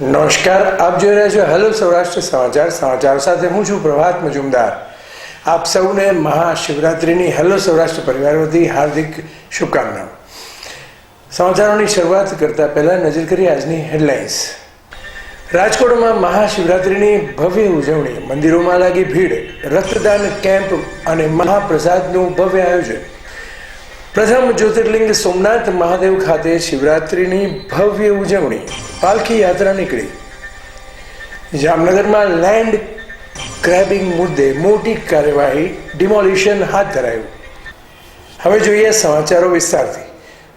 નમસ્કાર, આપ જોઈ રહ્યા છો હેલો સૌરાષ્ટ્ર સમાચાર. સમાચાર સાથે હું છું પ્રભાત મજુમદાર. આપ સૌને મહાશિવરાત્રિની હેલો સૌરાષ્ટ્ર પરિવાર વતી હાર્દિક શુભકામનાઓ. સમાચારોની શરૂઆત કરતા પહેલા નજર કરીએ આજની હેડલાઇન્સ. રાજકોટમાં મહાશિવરાત્રિની ભવ્ય ઉજવણી. મંદિરોમાં લાગી ભીડ, રક્તદાન કેમ્પ અને મહાપ્રસાદનું ભવ્ય આયોજન. પ્રથમ જ્યોતિર્લિંગ સોમનાથ મહાદેવ ખાતે શિવરાત્રિની ભવ્ય ઉજવણી. પાલખી યાત્રા નીકળી. જામનગરમાં લેન્ડ ગ્રેબિંગ મુદ્દે મોટી કાર્યવાહી, ડિમોલિશન હાથ ધરાયું. હવે જોઈએ સમાચારો વિસ્તારથી.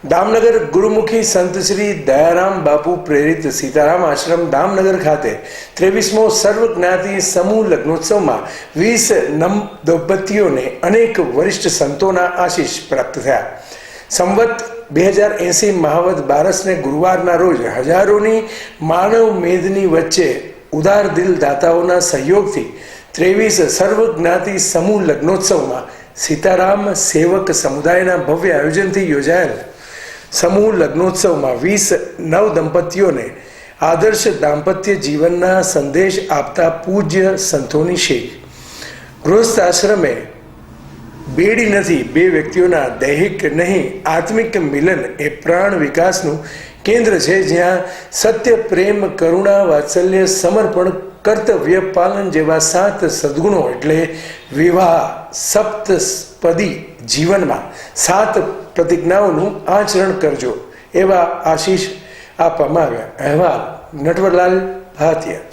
દામનગર ગુરુમુખી સંત શ્રી દયારામ બાપુ પ્રેરિત સીતારામ આશ્રમ દામનગર ખાતે ત્રેવીસમો સર્વજ્ઞાતિ સમૂહ લગ્નોત્સવમાં વીસ નમ દંપતીઓને અનેક વરિષ્ઠ સંતોના આશીષ પ્રાપ્ત થયા. સંવત બે હજાર એંસી મહાવત બારસને ગુરુવારના રોજ હજારોની માનવ મેદની વચ્ચે ઉદાર દિલ દાતાઓના સહયોગથી ત્રેવીસ સર્વજ્ઞાતિ સમૂહ લગ્નોત્સવમાં સીતારામ સેવક સમુદાયના ભવ્ય આયોજનથી યોજાયેલ. સમૂહ લગ્નોત્સવમાં વીસ નવ દંપતીઓને આદર્શ દાંપત્ય જીવનના સંદેશ આપતા પૂજ્ય સંતોની શેખ. ગૃહસ્થ આશ્રમે બેડી નથી, બે વ્યક્તિઓના દૈહિક નહીં, આત્મિક મિલન એ પ્રાણ વિકાસનું કેન્દ્ર છે જ્યાં સત્ય, પ્રેમ, કરુણા, વાત્સલ્ય, સમર્પણ કર્તવ્ય પાલન જેવા સાત સદગુણો એટલે વિવાહ સપ્તપદી જીવનમાં સાત પ્રતિજ્ઞાઓનું આચરણ કરજો. એવા આશીષ આપવામાં આવ્યા. અહેવાલ નટવરલાલ ભાતિયા